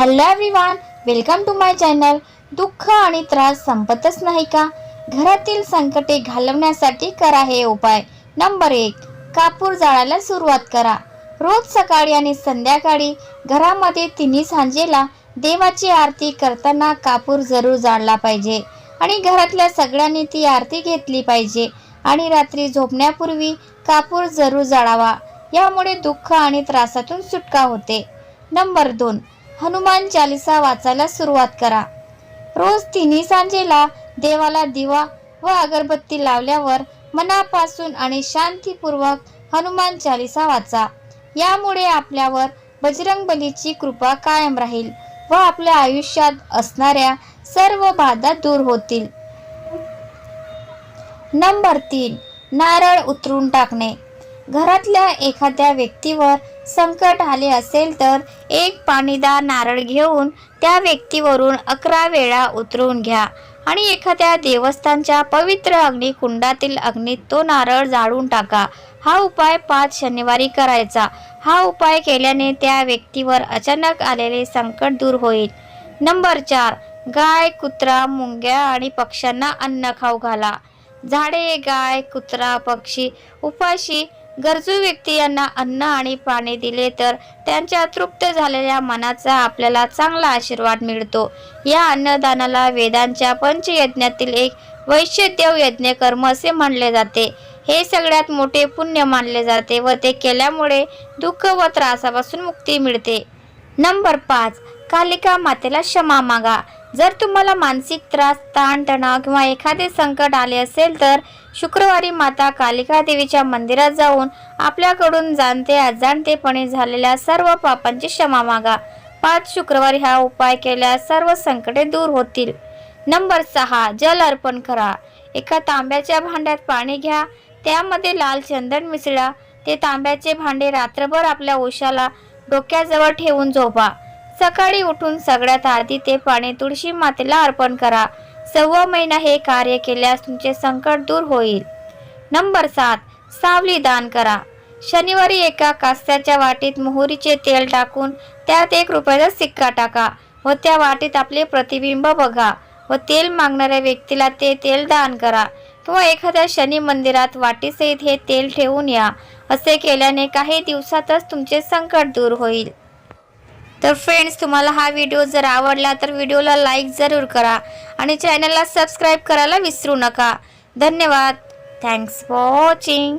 Hello everyone welcome to my channel दुःख आणि त्रास संपतच नाही का? घरातील संकटे घालवण्यासाठी करा हे उपाय. नंबर एक कापूर जाळायला सुरुवात करा. रोज सकाळी आणि संध्याकाळी घरामध्ये तिन्ही सांजेला देवाची आरती करताना कापूर जरूर जाळला पाहिजे आणि घरातल्या सगळ्यांनी ती आरती घेतली पाहिजे आणि रात्री झोपण्यापूर्वी कापूर जरूर जाळावा. यामुळे दुःख आणि त्रासातून सुटका होते. नंबर दोन हनुमान चालिसा वाचायला सुरुवात करा. रोज तिन्ही सांजेला देवाला दिवा व अगरबत्ती लावल्यावर मनापासून आणि शांतीपूर्वक हनुमान चालिसा वाचा. यामुळे आपल्यावर बजरंग बलीची कृपा कायम राहील व आपल्या आयुष्यात असणाऱ्या सर्व बाधा दूर होतील. नंबर तीन. नारळ उतरून टाकणे. घरातल्या एखाद्या व्यक्तीवर संकट आले असेल तर एक पाणीदार नारळ घेऊन त्या व्यक्तीवरून अकरा वेळा उतरवून घ्या. आणि एखाद्या देवस्थानच्या पवित्र अग्निकुंडातील अग्नीत तो नारळ जाळून टाका. हा उपाय पाच शनिवारी करायचा. हा उपाय केल्याने त्या व्यक्तीवर अचानक आलेले संकट दूर होईल. नंबर चार. गाय कुत्रा मुंग्या आणि पक्ष्यांना अन्न खाऊ घाला. झाडे गाय कुत्रा पक्षी उपाशी गरजू व्यक्ती यांना अन्न आणि पाणी दिले तर त्यांच्या तृप्त झालेल्या मनाचा आपल्याला चांगला आशीर्वाद मिळतो. या अन्नदानाला वेदांच्या पंचयज्ञातील एक वैश्यदेव यज्ञ कर्म असे म्हणले जाते. हे सगळ्यात मोठे पुण्य मानले जाते व ते केल्यामुळे दुःख व त्रासापासून मुक्ती मिळते. नंबर पाच. कालिका मातेला क्षमा मागा. जर तुम्हाला मानसिक त्रास ताणतणाव किंवा एखादे संकट आले असेल तर शुक्रवारी माता कालिका देवीच्या मंदिरात जाऊन आपल्याकडून जाणते अजाणतेपणे झालेल्या सर्व पापांची क्षमा मागा. पाच शुक्रवारी हा उपाय केल्यास सर्व संकटे दूर होतील. नंबर सहा जल अर्पण करा. एका तांब्याच्या भांड्यात पाणी घ्या. त्यामध्ये लाल चंदन मिसळा. ते तांब्याचे भांडे रात्रभर आपल्या उशाला डोक्याजवळ ठेवून झोपा. सकाळी उठून सगळ्यात आधी ते पाणी तुळशी मातेला अर्पण करा. सव्वा महिना हे कार्य केल्यास तुमचे संकट दूर होईल. नंबर सात सावली दान करा. शनिवारी एका कास्याच्या वाटीत मोहरीचे तेल टाकून त्यात एक रुपयाचा सिक्का टाका व त्या वाटीत आपले प्रतिबिंब बघा व तेल मागणाऱ्या व्यक्तीला ते तेल दान करा किंवा एखाद्या शनी मंदिरात वाटीसहित हे तेल ठेवून या. असे केल्याने काही दिवसातच तुमचे संकट दूर होईल. तर फ्रेंड्स तुम्हाला हा व्हिडिओ जर आवडला तर व्हिडिओला लाईक जरूर करा आणि चॅनलला सबस्क्राईब करायला विसरू नका. धन्यवाद. Thanks for watching